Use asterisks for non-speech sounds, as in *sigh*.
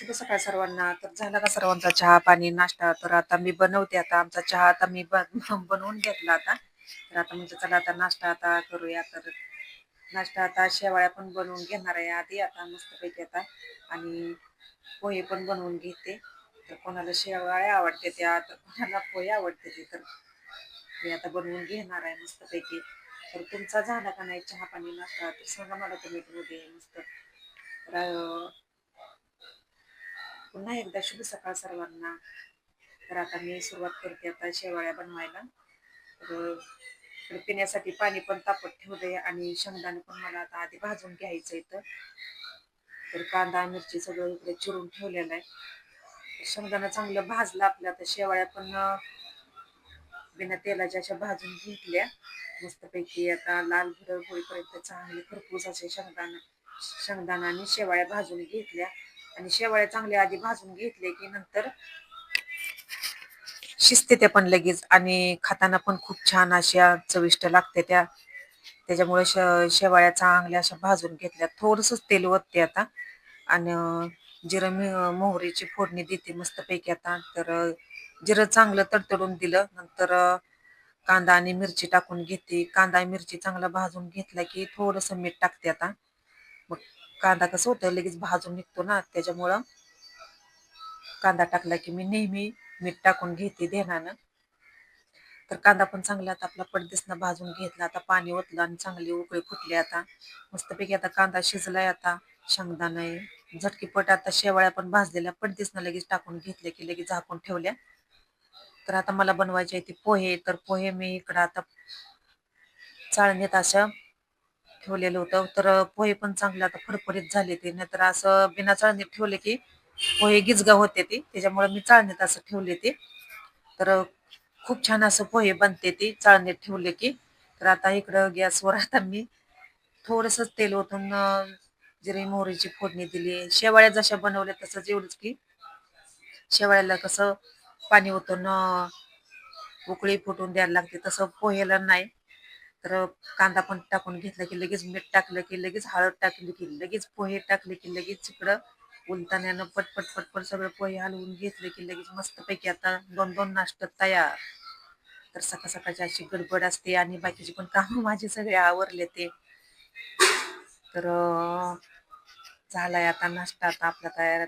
शुभ सकाळ सर्वांना. तर झाला का सर्वांचा चहा पाणी नाश्ता. तर आता मी बनवते आता आमचा चहा. आता मी बन- *laughs* बनवून घेतला आता. तर आता म्हणजे चला आता नाश्ता आता करूया. तर नाश्ता आता शेवाळ्या पण बनवून घेणार आहे आधी आता मस्तपैकी आता. आणि पोहे पण बनवून घेते. तर कोणाला शेवाळ्या आवडते त्या तर कोणाला पोहे आवडते ते तर मी आता बनवून घेणार आहे मस्तपैकी. तर तुमचा झाला का नाही चहा पाणी नाश्ता? तर सांगा मला तुम्ही मध्ये मस्त. तर पुन्हा एकदा शुभ सकाळ सर्वांना. तर आता मी सुरुवात करते आता शेवाळ्या बनवायला. तर पिण्यासाठी पाणी पण तापत ठेवले आणि शेंगदाणे पण मला आता आधी भाजून घ्यायचं इथं. तर कांदा मिरची सगळं इकडे चिरून ठेवलेलं आहे. शेंगदाणा चांगलं भाजलं आपल्या आता शेवाळ्या पण बिना तेलाच्या अशा भाजून घेतल्या. मस्तपैकी आता लाल भुरळ होईपर्यंत चांगले खरपूस असे शेंगदाणा शेंगदाणा आणि शेवाळ्या भाजून घेतल्या. आणि शेवाळ्या चांगल्या आधी भाजून घेतले की नंतर शिजते त्या पण लगेच आणि खाताना पण खूप छान अशा चविष्ट लागते त्या. त्याच्यामुळे श शेवाळ्या चांगल्या अशा भाजून घेतल्या. थोडंसंच तेल ओतते आता. आणि जिरं मी मोहरीची फोडणी देते मस्तपैकी आता. तर जिरं चांगलं तडतडून दिलं. नंतर कांदा आणि मिरची टाकून घेते. कांदा मिरची चांगला भाजून घेतला की थोडंसं मीठ टाकते आता. कांदा कसं होतं लगेच भाजून निघतो ना त्याच्यामुळं कांदा टाकला की मी नेहमी मीठ टाकून घेते ध्यानानं तर कांदा पण चांगला आता आपला पडदेसनं भाजून घेतला आता पाणी ओतलं आणि चांगली उकळी फुटली आता. मस्तपैकी आता कांदा शिजलाय आता शेंगदाणा आहे झटकीपट आता शेवाळ्या पण भाजलेल्या पडदेसनं लगेच टाकून घेतल्या की लगेच झाकून ठेवल्या. तर आता मला बनवायचे आहे ते पोहे तर पोहे मी इकडं आता चाळणीत असं ठेवलेलं होतं. तर पोहे पण चांगले आता फडफडीत झाले ते. नाहीतर असं बिना चाळणीत ठेवले की पोहे गिजगा होते ते. त्याच्यामुळे मी चाळणीत असं ठेवले ते. तर खूप छान असं पोहे बनते ते चाळणीत ठेवले की. तर आता इकडं गॅसवर आता मी थोडंसं तेल ओतून जिरे मोहरीची फोडणी दिली. शेवाळ्या जशा बनवल्या तसंच एवढंच की शेवाळ्याला कसं पाणी ओतून उकळी फुटून द्यायला लागते. तसं पोहेला नाही. तर कांदा पण टाकून घेतला की लगेच मीठ टाकलं की लगेच हळद टाकली की लगेच पोहे टाकले की लगेच इकडं उलताण्यानं पटपट पटपट सगळं पोहे हलवून घेतले की लगेच मस्तपैकी आता दोन दोन नाश्ता तयार. तर सकाळ सकाळची अशी गडबड असते आणि बाकीची पण कामं *laughs* माझे सगळे आवरले ते. तर झालाय आता नाश्ता आता आपला तयार